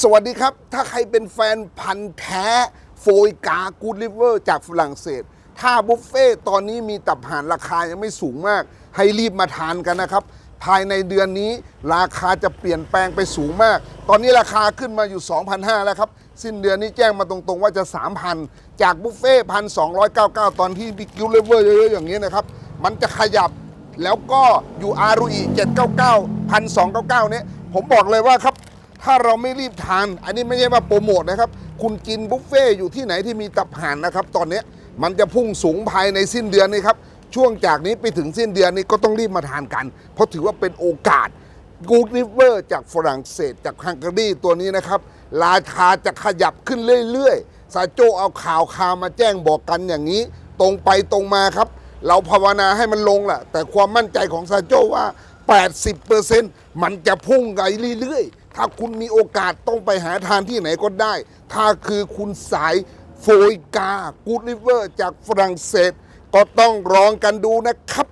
สวัสดีครับ ถ้าใครเป็นแฟนพันธ์แท้ โฟยกากูดลิเวอร์จากฝรั่งเศส ถ้าบุฟเฟ่ตอนนี้มีตับห่านราคายังไม่สูงมาก ให้รีบมาทานกันนะครับ ภายในเดือนนี้ราคาจะเปลี่ยนแปลงไปสูงมาก ตอนนี้ราคาขึ้นมาอยู่ 2,500 แล้วครับ สิ้นเดือนนี้แจ้งมาตรงๆว่าจะ 3,000 จากบุฟเฟ่พันสองตอนที่บิ๊กกิวเลเวอร์เยอะๆอย่างนี้นะครับ มันจะขยับแล้วก็อยู่อารุอี799 1,299 เนี่ยผมบอกเลยว่าครับ ถ้าเราไม่รีบทาน อันนี้ไม่ใช่ว่าโปรโมทนะครับ คุณกินบุฟเฟ่อยู่ที่ไหนที่มีตับห่านนะครับ ตอนนี้มันจะพุ่งสูงภายในสิ้นเดือนนี้ครับ ช่วงจากนี้ไปถึงสิ้นเดือนนี้ก็ต้องรีบมาทานกัน เพราะถือว่าเป็นโอกาสกูดริเวอร์จากฝรั่งเศสจากฮังการีตัวนี้นะครับ ราคาจะขยับขึ้นเรื่อยๆซาโจเอาข่าวคามาแจ้งบอกกันอย่างนี้ ตรงไปตรงมาครับ เราภาวนาให้มันลงแหละแต่ความมั่นใจของซาโจว่า 80%มันจะพุ่งไปเรื่อยๆ ถ้าคุณมีโอกาสต้องไปหาทานที่ไหนก็ได้ ถ้าคือคุณสายโฟยกากูดลิเวอร์จากฝรั่งเศส ก็ต้องรองกันดูนะครับ